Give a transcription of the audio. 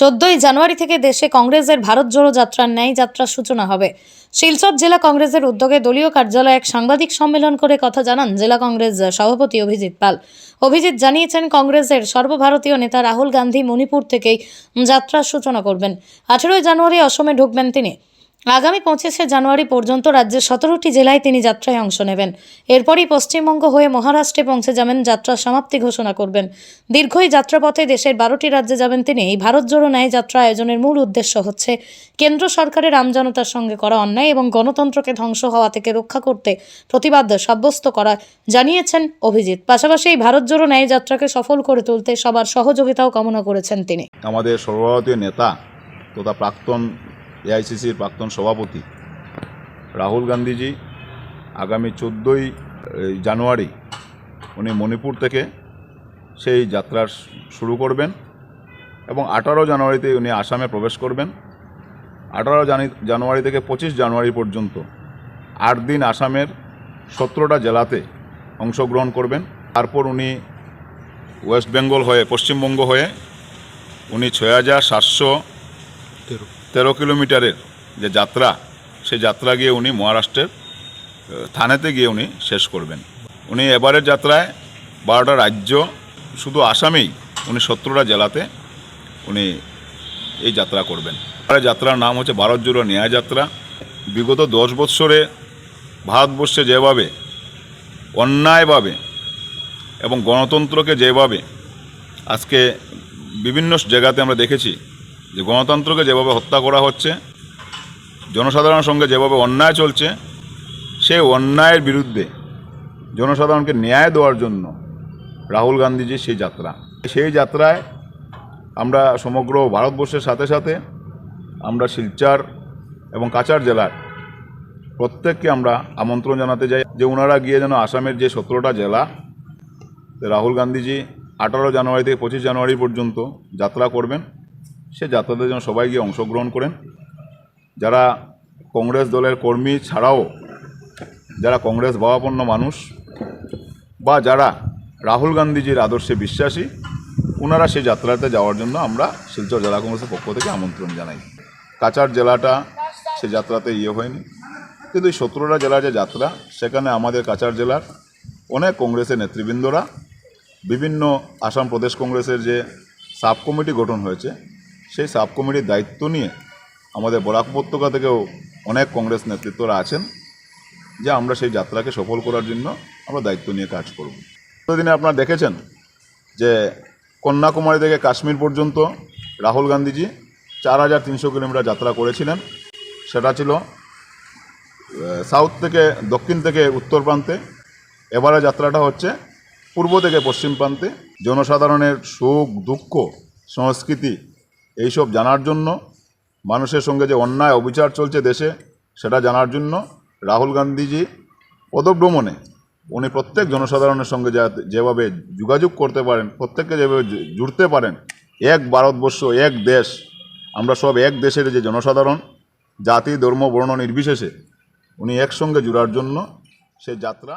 চোদ্দই জানুয়ারি থেকে দেশে কংগ্রেসের ভারত জোড়ো যাত্রার ন্যায় যাত্রার সূচনা হবে। শিলচর জেলা কংগ্রেসের উদ্যোগে দলীয় কার্যালয়ে এক সাংবাদিক সম্মেলন করে কথা জানান জেলা কংগ্রেস সভাপতি অভিজিৎ পাল। অভিজিৎ জানিয়েছেন, কংগ্রেসের সর্বভারতীয় নেতা রাহুল গান্ধী মণিপুর থেকেই যাত্রার সূচনা করবেন। আঠেরোই জানুয়ারি অসমে ঢুকবেন তিনি। আগামী পঁচিশে জানুয়ারি পর্যন্ত রাজ্যের সতেরোটি জেলায় তিনি যাত্রায় অংশ নেবেন। এরপরই পশ্চিমবঙ্গ হয়ে মহারাষ্ট্রে পৌঁছে যাবেন যাত্রার সমাপ্তি ঘোষণা করবেন। দীর্ঘই যাত্রাপথে দেশের বারোটি রাজ্যে যাবেন তিনি। এই ভারত জোড়ো ন্যায় যাত্রা আয়োজনের মূল উদ্দেশ্য হচ্ছে কেন্দ্র সরকারের আমজনতার সঙ্গে করা অন্যায় এবং গণতন্ত্রকে ধ্বংস হওয়া থেকে রক্ষা করতে প্রতিবাদ সাব্যস্ত করা জানিয়েছেন অভিজিৎ। পাশাপাশি এই ভারত জোড়ো ন্যায় যাত্রাকে সফল করে তুলতে সবার সহযোগিতাও কামনা করেছেন তিনি। আমাদের সর্বভারতীয় নেতা তথা প্রাক্তন এআইসিসির প্রাক্তন সভাপতি রাহুল গান্ধীজি আগামী চোদ্দোই জানুয়ারি উনি মণিপুর থেকে সেই যাত্রা শুরু করবেন এবং আঠারো জানুয়ারিতে উনি আসামে প্রবেশ করবেন। আঠারো জানুয়ারি থেকে পঁচিশ জানুয়ারি পর্যন্ত আট দিন আসামের সতেরোটা জেলাতে অংশগ্রহণ করবেন। তারপর উনি ওয়েস্ট বেঙ্গল হয়ে, পশ্চিমবঙ্গ হয়ে উনি ছয় হাজার সাতশো তেরো। কিলোমিটারের যে যাত্রা, সে যাত্রা গিয়ে উনি মহারাষ্ট্রের থানেতে গিয়ে উনি শেষ করবেন। উনি এবারের যাত্রায় বারোটা রাজ্য, শুধু আসামেই উনি সতেরোটা জেলাতে উনি এই যাত্রা করবেন। যাত্রার নাম হচ্ছে ভারত জোড়ো ন্যায় যাত্রা। বিগত দশ বৎসরে ভারতবর্ষে যেভাবে অন্যায়ভাবে এবং গণতন্ত্রকে যেভাবে আজকে বিভিন্ন জায়গাতে আমরা দেখেছি যে গণতন্ত্রকে যেভাবে হত্যা করা হচ্ছে, জনসাধারণের সঙ্গে যেভাবে অন্যায় চলছে, সেই অন্যায়ের বিরুদ্ধে জনসাধারণকে ন্যায় দেওয়ার জন্য রাহুল গান্ধীজি সেই যাত্রা। সেই যাত্রায় আমরা সমগ্র ভারতবর্ষের সাথে সাথে আমরা শিলচর এবং কাচার জেলার প্রত্যেককে আমরা আমন্ত্রণ জানাতে যাই যে ওনারা গিয়ে যেন আসামের যে সতেরোটা জেলা, রাহুল গান্ধীজি আঠারো জানুয়ারি থেকে পঁচিশ জানুয়ারি পর্যন্ত যাত্রা করবেন। সে যাত্রাতে যেন সবাই গিয়ে অংশগ্রহণ করেন। যারা কংগ্রেস দলের কর্মী ছাড়াও যারা কংগ্রেস ভাবাপন্ন মানুষ বা যারা রাহুল গান্ধীজির আদর্শে বিশ্বাসী ওনারা সেই যাত্রাতে যাওয়ার জন্য আমরা শিলচর জেলা কংগ্রেসের পক্ষ থেকে আমন্ত্রণ জানাই। কাচার জেলাটা সে যাত্রাতে ইয়ে হয়নি। কিন্তু এই সতেরোটা জেলার যে যাত্রা, সেখানে আমাদের কাচার জেলার অনেক কংগ্রেসের নেতৃবৃন্দরা, বিভিন্ন আসাম প্রদেশ কংগ্রেসের যে সাব কমিটি গঠন হয়েছে সেই সাব কমিটির দায়িত্ব নিয়ে আমাদের বরাক উপত্যকা থেকেও অনেক কংগ্রেস নেতৃত্বরা আছেন যে আমরা সেই যাত্রাকে সফল করার জন্য আমরা দায়িত্ব নিয়ে কাজ করব। দিনে আপনারা দেখেছেন যে কন্যাকুমারী থেকে কাশ্মীর পর্যন্ত রাহুল গান্ধীজি চার হাজার তিনশো কিলোমিটার যাত্রা করেছিলেন। সেটা ছিল সাউথ থেকে দক্ষিণ থেকে উত্তর প্রান্তে। এবারে যাত্রাটা হচ্ছে পূর্ব থেকে পশ্চিম প্রান্তে। জনসাধারণের সুখ, দুঃখ, সংস্কৃতি এইসব জানার জন্য, মানুষের সঙ্গে যে অন্যায় অবিচার চলছে দেশে, সেটা জানার জন্য রাহুল গান্ধীজি পদভ্রমণে, উনি প্রত্যেক জনসাধারণের সঙ্গে যেভাবে যোগাযোগ করতে পারেন, প্রত্যেককে যেভাবে জুড়তে পারেন, এক ভারতবর্ষ, এক দেশ, আমরা সব এক দেশের যে জনসাধারণ, জাতি, ধর্ম, বর্ণ নির্বিশেষে, উনি একসঙ্গে জুড়ার জন্য সে যাত্রা